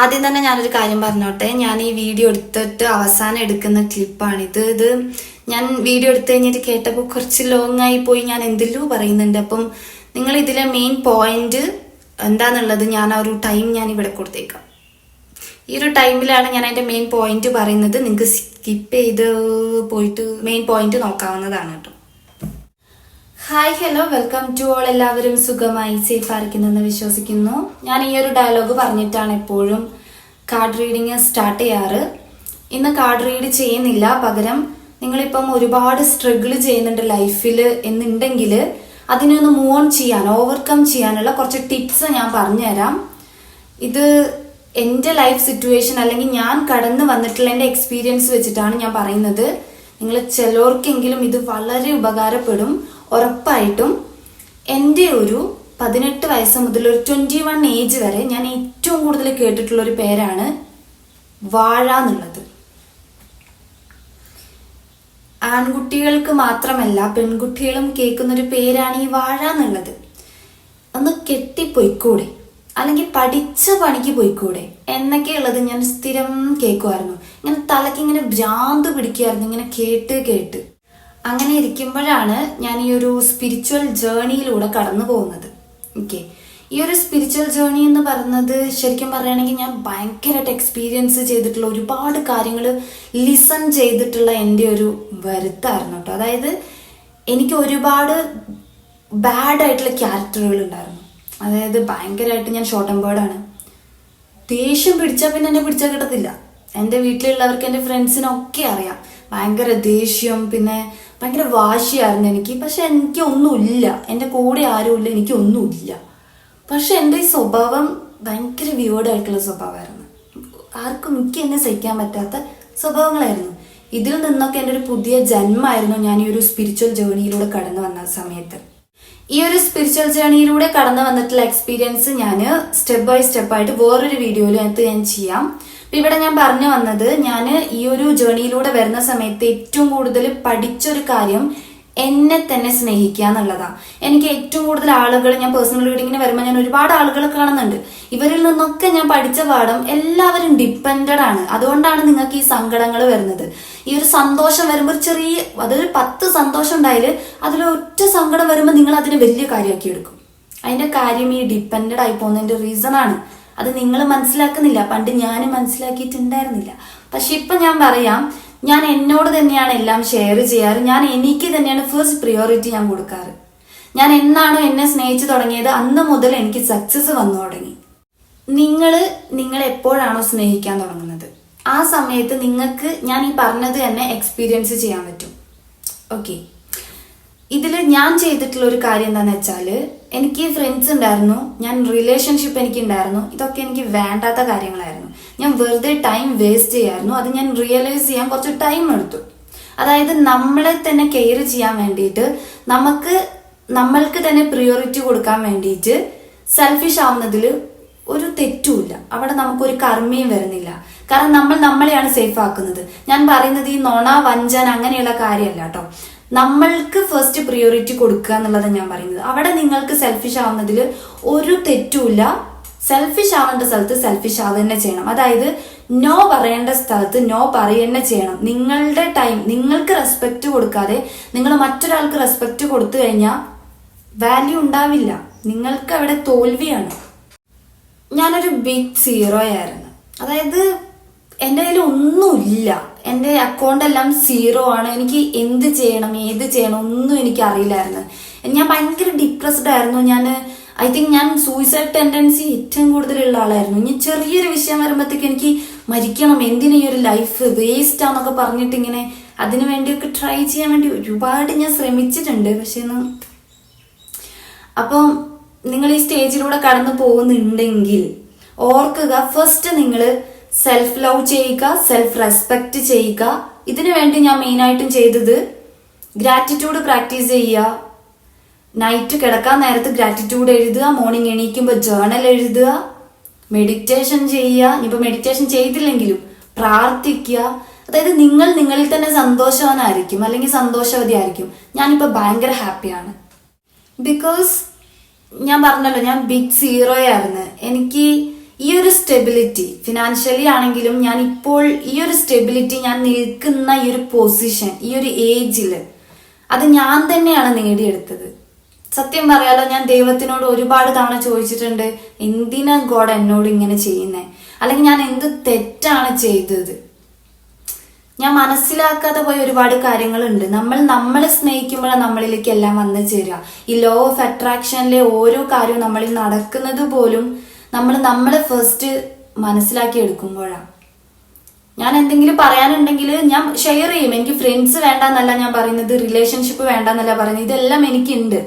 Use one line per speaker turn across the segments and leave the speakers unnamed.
ആദ്യം തന്നെ ഞാനൊരു കാര്യം പറഞ്ഞോട്ടെ? ഞാൻ ഈ വീഡിയോ എടുത്തിട്ട് അവസാനം എടുക്കുന്ന ക്ലിപ്പാണിത്. ഇത് ഞാൻ വീഡിയോ എടുത്തു കഴിഞ്ഞിട്ട് കേട്ടപ്പോൾ കുറച്ച് ലോങ് ആയി പോയി. ഞാൻ എന്തെല്ലോ പറയുന്നുണ്ട്. അപ്പം നിങ്ങൾ ഇതിലെ മെയിൻ പോയിന്റ് എന്താന്നുള്ളത് ഞാൻ ആ ഒരു ടൈം ഞാൻ ഇവിടെ കൊടുത്തേക്കാം. ഈ ഒരു ടൈമിലാണ് ഞാൻ അതിന്റെ മെയിൻ പോയിന്റ് പറയുന്നത്. നിങ്ങൾക്ക് സ്കിപ്പ് ചെയ്ത് പോയിട്ട് മെയിൻ പോയിന്റ് നോക്കാവുന്നതാണ് കേട്ടോ. Hi hello welcome to all എല്ലാവരും സുഖമായി സേഫ് ആയിരിക്കുന്നെന്ന് വിശ്വസിക്കുന്നു. ഞാൻ ഈ ഒരു ഡയലോഗ് പറഞ്ഞിട്ടാണ് എപ്പോഴും കാർഡ് റീഡിങ് സ്റ്റാർട്ട് ചെയ്യാറ്. ഇന്ന് കാർഡ് റീഡ് ചെയ്യുന്നില്ല പകരം നിങ്ങളിപ്പം ഒരുപാട് സ്ട്രഗിൾ ചെയ്യുന്നുണ്ട് ലൈഫിൽ എന്നുണ്ടെങ്കിൽ അതിനെ ഒന്ന് മൂവ് ഓൺ ചെയ്യാൻ ഓവർകം ചെയ്യാനുള്ള കുറച്ച് ടിപ്സ് ഞാൻ പറഞ്ഞുതരാം. ഇത് എന്റെ ലൈഫ് സിറ്റുവേഷൻ അല്ലെങ്കിൽ ഞാൻ കടന്നു വന്നിട്ടുള്ള എന്റെ എക്സ്പീരിയൻസ് വെച്ചിട്ടാണ് ഞാൻ പറയുന്നത്. നിങ്ങൾ ചിലർക്കെങ്കിലും ഇത് വളരെ ഉപകാരപ്പെടും. ഉറപ്പായിട്ടും എന്റെ ഒരു പതിനെട്ട് വയസ്സ് മുതൽ ഒരു ട്വന്റി വൺ ഏജ് വരെ ഞാൻ ഏറ്റവും കൂടുതൽ കേട്ടിട്ടുള്ള ഒരു പേരാണ് വാഴ എന്നുള്ളത്. ആൺകുട്ടികൾക്ക് മാത്രമല്ല പെൺകുട്ടികളും കേൾക്കുന്ന ഒരു പേരാണ് ഈ വാഴ എന്നുള്ളത്. ഒന്ന് കെട്ടിപ്പോയിക്കൂടെ? അല്ലെങ്കിൽ പഠിച്ച പണിക്ക് പോയിക്കൂടെ? എന്നൊക്കെയുള്ളത് ഞാൻ സ്ഥിരം കേൾക്കുമായിരുന്നു. ഇങ്ങനെ തലയ്ക്ക് ഇങ്ങനെ ഭ്രാന്ത് പിടിക്കുമായിരുന്നു ഇങ്ങനെ കേട്ട് കേട്ട്. അങ്ങനെ ഇരിക്കുമ്പോഴാണ് ഞാൻ ഈ ഒരു സ്പിരിച്വൽ ജേണിയിലൂടെ കടന്നു പോകുന്നത്. ഓക്കെ ഈ ഒരു സ്പിരിച്വൽ ജേണി എന്ന് പറയുന്നത് ശരിക്കും പറയുകയാണെങ്കിൽ ഞാൻ ഭയങ്കരമായിട്ട് എക്സ്പീരിയൻസ് ചെയ്തിട്ടുള്ള ഒരുപാട് കാര്യങ്ങൾ ലിസൺ ചെയ്തിട്ടുള്ള എന്റെ ഒരു വരുത്തായിരുന്നു കേട്ടോ. അതായത് എനിക്ക് ഒരുപാട് ബാഡ് ആയിട്ടുള്ള ക്യാരക്ടറുകൾ ഉണ്ടായിരുന്നു. അതായത് ഭയങ്കരമായിട്ട് ഞാൻ ഷോർട്ട് ആണ്. ദേഷ്യം പിടിച്ചാൽ പിന്നെ എന്നെ പിടിച്ചാൽ കിട്ടത്തില്ല. എന്റെ വീട്ടിലുള്ളവർക്ക് എന്റെ ഫ്രണ്ട്സിനൊക്കെ അറിയാം. ഭയങ്കര ദേഷ്യം പിന്നെ ഭയങ്കര വാശിയായിരുന്നു എനിക്ക്. പക്ഷെ എനിക്ക് ഒന്നുമില്ല. എന്റെ കൂടെ ആരുമില്ല എനിക്ക് ഒന്നുമില്ല. പക്ഷെ എന്റെ ഈ സ്വഭാവം ഭയങ്കര വിയോഡായിട്ടുള്ള സ്വഭാവമായിരുന്നു. ആർക്കും എനിക്ക് എന്നെ സഹിക്കാൻ പറ്റാത്ത സ്വഭാവങ്ങളായിരുന്നു. ഇതിൽ നിന്നൊക്കെ എന്റെ ഒരു പുതിയ ജന്മമായിരുന്നു ഞാൻ ഈ ഒരു സ്പിരിച്വൽ ജേണിയിലൂടെ കടന്നു വന്ന സമയത്ത്. ഈ ഒരു സ്പിരിച്വൽ ജേണിയിലൂടെ കടന്നു വന്നിട്ടുള്ള എക്സ്പീരിയൻസ് ഞാൻ സ്റ്റെപ്പ് ബൈ സ്റ്റെപ്പായിട്ട് വേറൊരു വീഡിയോയിൽ അകത്ത് ഞാൻ ചെയ്യാം. അപ്പൊ ഇവിടെ ഞാൻ പറഞ്ഞു വന്നത് ഞാൻ ഈ ഒരു ജേണിയിലൂടെ വരുന്ന സമയത്ത് ഏറ്റവും കൂടുതൽ പഠിച്ചൊരു കാര്യം എന്നെ തന്നെ സ്നേഹിക്കുക എന്നുള്ളതാ. എനിക്ക് ഏറ്റവും കൂടുതൽ ആളുകൾ ഞാൻ പേഴ്സണൽ റീഡിങ്ങിന് വരുമ്പോൾ ഞാൻ ഒരുപാട് ആളുകളെ കാണുന്നുണ്ട്. ഇവരിൽ നിന്നൊക്കെ ഞാൻ പഠിച്ച പാഠം എല്ലാവരും ഡിപ്പെൻഡഡ് ആണ്. അതുകൊണ്ടാണ് നിങ്ങൾക്ക് ഈ സങ്കടങ്ങൾ വരുന്നത്. ഈ ഒരു സന്തോഷം വരുമ്പോൾ ചെറിയ അതൊരു പത്ത് സന്തോഷം ഉണ്ടായാൽ അതിൽ ഒറ്റ സങ്കടം വരുമ്പോൾ നിങ്ങൾ അതിന് വലിയ കാര്യമാക്കി എടുക്കും. അതിന്റെ കാര്യം ഈ ഡിപ്പെൻഡഡ് ആയി പോകുന്നതിന്റെ റീസൺ ആണ്. അത് നിങ്ങൾ മനസ്സിലാക്കുന്നില്ല. പണ്ട് ഞാൻ മനസ്സിലാക്കിയിട്ടുണ്ടായിരുന്നില്ല. പക്ഷെ ഇപ്പൊ ഞാൻ പറയാം ഞാൻ എന്നോട് തന്നെയാണ് എല്ലാം ഷെയർ ചെയ്യാറ്. ഞാൻ എനിക്ക് തന്നെയാണ് ഫസ്റ്റ് പ്രിയോറിറ്റി ഞാൻ കൊടുക്കാറ്. ഞാൻ എന്നാണോ എന്നെ സ്നേഹിച്ചു തുടങ്ങിയത് അന്ന് മുതൽ എനിക്ക് സക്സസ് വന്നു തുടങ്ങി. നിങ്ങൾ നിങ്ങൾ എപ്പോഴാണോ സ്നേഹിക്കാൻ തുടങ്ങുന്നത്? ആ സമയത്ത് നിങ്ങൾക്ക് ഞാൻ ഈ പറഞ്ഞത് തന്നെ എക്സ്പീരിയൻസ് ചെയ്യാൻ പറ്റും. ഓക്കെ ഇതിൽ ഞാൻ ചെയ്തിട്ടുള്ള ഒരു കാര്യം എന്താണെന്ന് വെച്ചാൽ എനിക്ക് ഫ്രണ്ട്സ് ഉണ്ടായിരുന്നു ഞാൻ റിലേഷൻഷിപ്പ് എനിക്ക് ഉണ്ടായിരുന്നു ഇതൊക്കെ എനിക്ക് വേണ്ടാത്ത കാര്യങ്ങളായിരുന്നു. ഞാൻ വെറുതെ ടൈം വേസ്റ്റ് ചെയ്യായിരുന്നു അത് ഞാൻ റിയലൈസ് ചെയ്യാൻ കുറച്ച് ടൈം എടുത്തു. അതായത് നമ്മളെ തന്നെ കെയർ ചെയ്യാൻ വേണ്ടിയിട്ട് നമുക്ക് നമ്മൾക്ക് തന്നെ പ്രിയോറിറ്റി കൊടുക്കാൻ വേണ്ടിയിട്ട് സെൽഫിഷ് ആവുന്നതിൽ ഒരു തെറ്റുമില്ല. അവിടെ നമുക്കൊരു കർമ്മയും വരുന്നില്ല. കാരണം നമ്മൾ നമ്മളെയാണ് സേഫ് ആക്കുന്നത്. ഞാൻ പറയുന്നത് ഈ നൊണ വഞ്ചന അങ്ങനെയുള്ള കാര്യമല്ല കേട്ടോ. നമ്മൾക്ക് ഫസ്റ്റ് പ്രിയോറിറ്റി കൊടുക്കുക എന്നുള്ളതാണ് ഞാൻ പറയുന്നത്. അവിടെ നിങ്ങൾക്ക് സെൽഫിഷ് ആവുന്നതിൽ ഒരു തെറ്റുമില്ല. സെൽഫിഷ് ആവേണ്ട സ്ഥലത്ത് സെൽഫിഷ് ആവുക തന്നെ ചെയ്യണം. അതായത് നോ പറയേണ്ട സ്ഥലത്ത് നോ പറയുക ചെയ്യണം. നിങ്ങളുടെ ടൈം നിങ്ങൾക്ക് റെസ്പെക്റ്റ് കൊടുക്കാതെ നിങ്ങൾ മറ്റൊരാൾക്ക് റെസ്പെക്റ്റ് കൊടുത്തു കഴിഞ്ഞാൽ വാല്യൂ ഉണ്ടാവില്ല. നിങ്ങൾക്ക് അവിടെ തോൽവിയാണ്. ഞാനൊരു ബിഗ് സീറോ ആയിരുന്നു. അതായത് എന്റെ കയ്യിൽ ഒന്നുമില്ല. എന്റെ അക്കൗണ്ട് എല്ലാം സീറോ ആണ്. എനിക്ക് എന്ത് ചെയ്യണം ഏത് ചെയ്യണം ഒന്നും എനിക്ക് അറിയില്ലായിരുന്നു. ഞാൻ ഭയങ്കര ഡിപ്രസ്ഡ് ആയിരുന്നു. ഞാൻ ഐ തിങ്ക് ഞാൻ സൂയിസൈഡ് ടെൻഡൻസി ഏറ്റവും കൂടുതലുള്ള ആളായിരുന്നു. ഇനി ചെറിയൊരു വിഷയം വരുമ്പോഴത്തേക്ക് എനിക്ക് മരിക്കണം എന്തിനാ ഈ ഒരു ലൈഫ് വേസ്റ്റ് ആണെന്നൊക്കെ പറഞ്ഞിട്ട് ഇങ്ങനെ അതിനു വേണ്ടിയൊക്കെ ട്രൈ ചെയ്യാൻ വേണ്ടി ഒരുപാട് ഞാൻ ശ്രമിച്ചിട്ടുണ്ട്. പക്ഷെ ഒന്നും അപ്പം നിങ്ങൾ ഈ സ്റ്റേജിലൂടെ കടന്നു പോകുന്നുണ്ടെങ്കിൽ ഓർക്കുക ഫസ്റ്റ് നിങ്ങൾ സെൽഫ് ലവ് ചെയ്യുക സെൽഫ് റെസ്പെക്ട് ചെയ്യുക. ഇതിനു വേണ്ടി ഞാൻ മെയിനായിട്ടും ചെയ്തത് ഗ്രാറ്റിറ്റ്യൂഡ് പ്രാക്ടീസ് ചെയ്യുക. നൈറ്റ് കിടക്കാൻ നേരത്ത് ഗ്രാറ്റിറ്റ്യൂഡ് എഴുതുക മോർണിംഗ് എണീക്കുമ്പോൾ ജേർണൽ എഴുതുക മെഡിറ്റേഷൻ ചെയ്യുക. ഇനിയിപ്പോൾ മെഡിറ്റേഷൻ ചെയ്തില്ലെങ്കിലും പ്രാർത്ഥിക്കുക. അതായത് നിങ്ങൾ നിങ്ങളിൽ തന്നെ സന്തോഷവാനായിരിക്കും അല്ലെങ്കിൽ സന്തോഷവതി ആയിരിക്കും ഞാനിപ്പോൾ ഭയങ്കര ഹാപ്പിയാണ് ബിക്കോസ് ഞാൻ പറഞ്ഞല്ലോ ഞാൻ ബിഗ് സീറോ ആയിരുന്നു. എനിക്ക് ഈ ഒരു സ്റ്റെബിലിറ്റി ഫിനാൻഷ്യലി ആണെങ്കിലും ഞാൻ ഇപ്പോൾ ഈ ഒരു സ്റ്റെബിലിറ്റി ഞാൻ നിൽക്കുന്ന ഈ ഒരു പൊസിഷൻ ഈ ഒരു ഏജിൽ അത് ഞാൻ തന്നെയാണ് നേടിയെടുത്തത്. സത്യം പറയാലോ ഞാൻ ദൈവത്തിനോട് ഒരുപാട് തവണ ചോദിച്ചിട്ടുണ്ട് എന്തിനാ ഗോഡ് എന്നോട് ഇങ്ങനെ ചെയ്യുന്നേ? അല്ലെങ്കിൽ ഞാൻ എന്ത് തെറ്റാണ് ചെയ്തത്? ഞാൻ മനസ്സിലാക്കാതെ പോയ ഒരുപാട് കാര്യങ്ങളുണ്ട്. നമ്മൾ നമ്മളെ സ്നേഹിക്കുമ്പോഴാണ് നമ്മളിലേക്ക് എല്ലാം വന്നു ചേരുക. ഈ ലോ ഓഫ് അട്രാക്ഷനിലെ ഓരോ കാര്യവും നമ്മളിൽ നടക്കുന്നത് പോലും നമ്മൾ നമ്മളെ ഫസ്റ്റ് മനസ്സിലാക്കി എടുക്കുമ്പോഴാണ് ഞാൻ എന്തെങ്കിലും പറയാനുണ്ടെങ്കിൽ ഞാൻ ഷെയർ ചെയ്യും. എനിക്ക് ഫ്രണ്ട്സ് വേണ്ടെന്നല്ല ഞാൻ പറയുന്നത് റിലേഷൻഷിപ്പ് വേണ്ടെന്നല്ല പറയുന്നത് ഇതെല്ലാം എനിക്കുണ്ട്.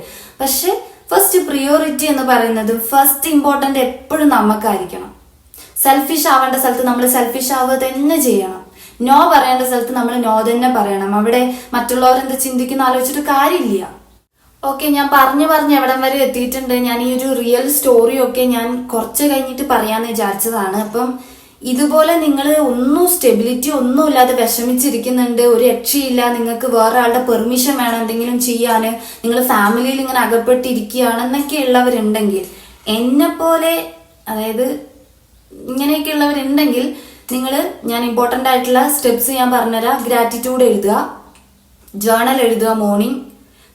പക്ഷെ ഫസ്റ്റ് പ്രിയോറിറ്റി എന്ന് പറയുന്നത് ഫസ്റ്റ് ഇമ്പോർട്ടന്റ് എപ്പോഴും നമുക്കായിരിക്കണം സെൽഫിഷ് ആവേണ്ട സ്ഥലത്ത് നമ്മൾ സെൽഫിഷ് ആവുക തന്നെ ചെയ്യണം. നോ പറയേണ്ട സ്ഥലത്ത് നമ്മൾ നോ തന്നെ പറയണം. അവിടെ മറ്റുള്ളവരെന്ത് ചിന്തിക്കുന്ന ആലോചിച്ചിട്ട് കാര്യമില്ല. ഓക്കെ ഞാൻ പറഞ്ഞു പറഞ്ഞ് എവിടം വരെ എത്തിയിട്ടുണ്ട്. ഞാൻ ഈ ഒരു റിയൽ സ്റ്റോറി ഒക്കെ ഞാൻ കുറച്ച് കഴിഞ്ഞിട്ട് പറയാന്ന് വിചാരിച്ചതാണ്. അപ്പം ഇതുപോലെ നിങ്ങൾ ഒന്നും സ്റ്റെബിലിറ്റി ഒന്നും ഇല്ലാതെ വിഷമിച്ചിരിക്കുന്നുണ്ട്. ഒരു രക്ഷയില്ല. നിങ്ങൾക്ക് വേറെ ആളുടെ പെർമിഷൻ വേണം എന്തെങ്കിലും ചെയ്യാന്. നിങ്ങൾ ഫാമിലിയിൽ ഇങ്ങനെ അകപ്പെട്ടിരിക്കുകയാണെന്നൊക്കെ ഉള്ളവരുണ്ടെങ്കിൽ എന്നെ പോലെ അതായത് ഇങ്ങനെയൊക്കെ ഉള്ളവരുണ്ടെങ്കിൽ നിങ്ങൾ ഞാൻ ഇമ്പോർട്ടന്റ് ആയിട്ടുള്ള സ്റ്റെപ്സ് ഞാൻ പറഞ്ഞുതരാം. ഗ്രാറ്റിറ്റ്യൂഡ് എഴുതുക. ജേണൽ എഴുതുക മോർണിംഗ്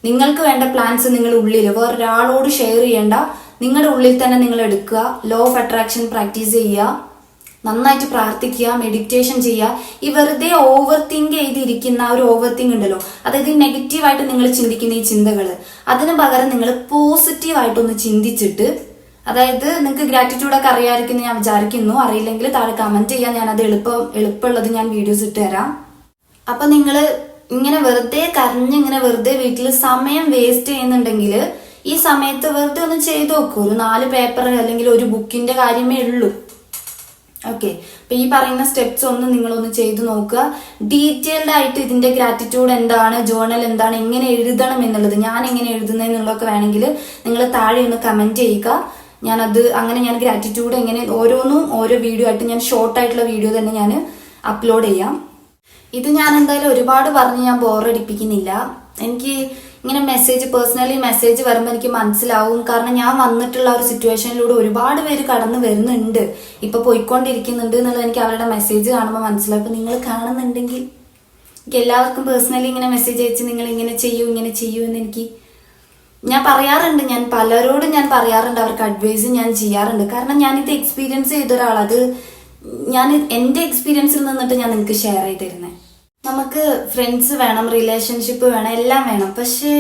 നിങ്ങൾക്ക് വേണ്ട പ്ലാൻസ് നിങ്ങൾ ഉള്ളിൽ വേറൊരാളോട് ഷെയർ ചെയ്യേണ്ട. നിങ്ങളുടെ ഉള്ളിൽ തന്നെ നിങ്ങൾ എടുക്കുക. ലോ ഓഫ് അട്രാക്ഷൻ പ്രാക്ടീസ് ചെയ്യുക. നന്നായിട്ട് പ്രാർത്ഥിക്കുക മെഡിറ്റേഷൻ ചെയ്യുക. ഈ വെറുതെ ഓവർ തിങ്ക് ചെയ്തിരിക്കുന്ന ഒരു ഓവർ തിങ്ക് ഉണ്ടല്ലോ. അതായത് നെഗറ്റീവായിട്ട് നിങ്ങൾ ചിന്തിക്കുന്ന ഈ ചിന്തകൾ അതിന് പകരം നിങ്ങൾ പോസിറ്റീവായിട്ടൊന്ന് ചിന്തിച്ചിട്ട് അതായത് നിങ്ങൾക്ക് ഗ്രാറ്റിറ്റ്യൂഡ് ഒക്കെ അറിയാമായിരിക്കും ഞാൻ വിചാരിക്കുന്നു. അറിയില്ലെങ്കിൽ താഴെ കമന്റ് ചെയ്യാൻ ഞാൻ അത് എളുപ്പം എളുപ്പമുള്ളത് ഞാൻ വീഡിയോസ് ഇട്ട് തരാം. അപ്പൊ നിങ്ങൾ ഇങ്ങനെ വെറുതെ കരഞ്ഞ് ഇങ്ങനെ വെറുതെ വീട്ടിൽ സമയം വേസ്റ്റ് ചെയ്യുന്നുണ്ടെങ്കിൽ ഈ സമയത്ത് വെറുതെ ഒന്ന് ചെയ്തു നോക്കൂ. ഒരു നാല് പേപ്പർ അല്ലെങ്കിൽ ഒരു ബുക്കിന്റെ കാര്യമേ ഉള്ളൂ. ഓക്കെ അപ്പൊ ഈ പറയുന്ന സ്റ്റെപ്സ് ഒന്ന് നിങ്ങളൊന്ന് ചെയ്തു നോക്കുക. ഡീറ്റെയിൽഡ് ആയിട്ട് ഇതിന്റെ ഗ്രാറ്റിറ്റ്യൂഡ് എന്താണ് ജേർണൽ എന്താണ് എങ്ങനെ എഴുതണം എന്നുള്ളത് ഞാൻ എങ്ങനെ എഴുതുന്നതെന്നുള്ളതൊക്കെ വേണമെങ്കിൽ നിങ്ങൾ താഴെ ഒന്ന് കമന്റ് ചെയ്യുക. ഞാനത് അങ്ങനെ ഞാൻ ഗ്രാറ്റിറ്റ്യൂഡ് എങ്ങനെ ഓരോന്നും ഓരോ വീഡിയോ ആയിട്ട് ഞാൻ ഷോർട്ട് ആയിട്ടുള്ള വീഡിയോ തന്നെ ഞാൻ അപ്ലോഡ് ചെയ്യാം. ഇത് ഞാൻ എന്തായാലും ഒരുപാട് പറഞ്ഞ് ഞാൻ ബോറടിപ്പിക്കുന്നില്ല. എനിക്ക് ഇങ്ങനെ മെസ്സേജ് പേഴ്സണലി മെസ്സേജ് വരുമ്പോൾ എനിക്ക് മനസ്സിലാവും. കാരണം ഞാൻ വന്നിട്ടുള്ള ഒരു സിറ്റുവേഷനിലൂടെ ഒരുപാട് പേര് കടന്നു വരുന്നുണ്ട്. ഇപ്പൊ പോയിക്കൊണ്ടിരിക്കുന്നുണ്ട് എന്നുള്ളത് എനിക്ക് അവരുടെ മെസ്സേജ് കാണുമ്പോൾ മനസ്സിലാവും. നിങ്ങൾ കാണുന്നുണ്ടെങ്കിൽ എനിക്ക് എല്ലാവർക്കും പേഴ്സണലി ഇങ്ങനെ മെസ്സേജ് അയച്ച് നിങ്ങൾ ഇങ്ങനെ ചെയ്യൂ ഇങ്ങനെ ചെയ്യൂ എന്ന് എനിക്ക് ഞാൻ പറയാറുണ്ട്. ഞാൻ പലരോടും ഞാൻ പറയാറുണ്ട്. അവർക്ക് അഡ്വൈസ് ഞാൻ ചെയ്യാറുണ്ട്. കാരണം ഞാനിത് എക്സ്പീരിയൻസ് ചെയ്ത ഒരാൾ അത് ഞാൻ എന്റെ എക്സ്പീരിയൻസിൽ നിന്നിട്ട് ഞാൻ നിങ്ങൾക്ക് ഷെയർ ചെയ്ത് തരുന്നത് നമുക്ക് ഫ്രണ്ട്സ് വേണം റിലേഷൻഷിപ്പ് വേണം എല്ലാം വേണം. പക്ഷേ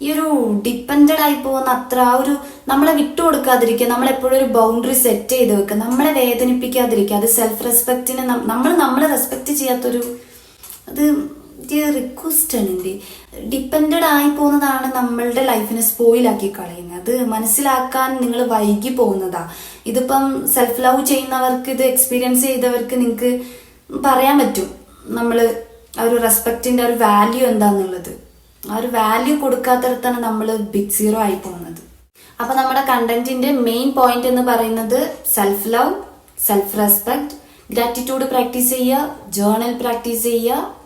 ഈ ഒരു ഡിപ്പെൻഡഡ് ആയി പോകുന്ന അത്ര ആ ഒരു നമ്മളെ വിട്ടുകൊടുക്കാതിരിക്കുക നമ്മളെപ്പോഴും ഒരു ബൗണ്ടറി സെറ്റ് ചെയ്ത് വെക്കുക നമ്മളെ വേദനിപ്പിക്കാതിരിക്കുക അത് സെൽഫ് റെസ്പെക്റ്റിന് നമ്മൾ നമ്മളെ റെസ്പെക്ട് ചെയ്യാത്തൊരു അത് റിക്വസ്റ്റ് ആണ് എന്റെ ഡിപ്പെൻഡഡ് ആയി പോകുന്നതാണ് നമ്മളുടെ ലൈഫിനെ സ്പോയിലാക്കി കളയുന്നത്. മനസ്സിലാക്കാൻ നിങ്ങൾ വൈകി പോകുന്നതാ. ഇതിപ്പം സെൽഫ് ലവ് ചെയ്യുന്നവർക്ക് ഇത് എക്സ്പീരിയൻസ് ചെയ്തവർക്ക് നിങ്ങൾക്ക് പറയാൻ പറ്റും. നമ്മൾ ആ ഒരു റെസ്പെക്റ്റിന്റെ ഒരു വാല്യൂ എന്താന്നുള്ളത്. ആ ഒരു വാല്യൂ കൊടുക്കാത്തടത്താണ് നമ്മൾ ബിഗ് സീറോ ആയി പോകുന്നത്. അപ്പൊ നമ്മുടെ കണ്ടന്റിന്റെ മെയിൻ പോയിന്റ് എന്ന് പറയുന്നത് self love self respect gratitude practice ചെയ്യുക ജേർണൽ പ്രാക്ടീസ് ചെയ്യുക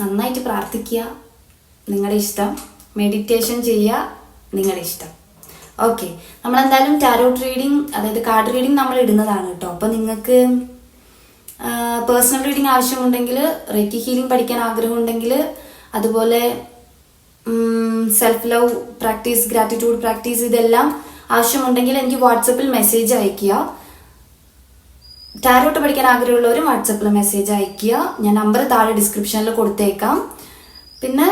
നന്നായിട്ട് പ്രാർത്ഥിക്കുക. നിങ്ങളുടെ ഇഷ്ടം. മെഡിറ്റേഷൻ ചെയ്യുക. നിങ്ങളുടെ ഇഷ്ടം. ഓക്കെ നമ്മൾ എന്തായാലും ടാരോട്ട് റീഡിങ് അതായത് കാർഡ് റീഡിങ് നമ്മൾ ഇടുന്നതാണ് കേട്ടോ. അപ്പോൾ നിങ്ങൾക്ക് പേഴ്സണൽ റീഡിങ് ആവശ്യമുണ്ടെങ്കിൽ റേക്കി ഹീലിംഗ് പഠിക്കാൻ ആഗ്രഹമുണ്ടെങ്കിൽ അതുപോലെ self love practice gratitude practice ഇതെല്ലാം ആവശ്യമുണ്ടെങ്കിൽ എനിക്ക് വാട്സപ്പിൽ മെസ്സേജ് അയയ്ക്കുക. ടാരോട്ട് പഠിക്കാൻ ആഗ്രഹമുള്ളവർ വാട്സപ്പിൽ മെസ്സേജ് അയയ്ക്കുക. ഞാൻ നമ്പർ താഴെ ഡിസ്ക്രിപ്ഷനിൽ കൊടുത്തേക്കാം. പിന്നെ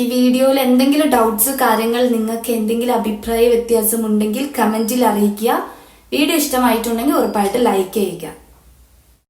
ഈ വീഡിയോയിൽ എന്തെങ്കിലും ഡൗട്ട്സ് കാര്യങ്ങൾ നിങ്ങൾക്ക് എന്തെങ്കിലും അഭിപ്രായ വ്യത്യാസമുണ്ടെങ്കിൽ കമന്റിൽ അറിയിക്കുക. വീഡിയോ ഇഷ്ടമായിട്ടുണ്ടെങ്കിൽ ഉറപ്പായിട്ട് ലൈക്ക് ചെയ്യുക.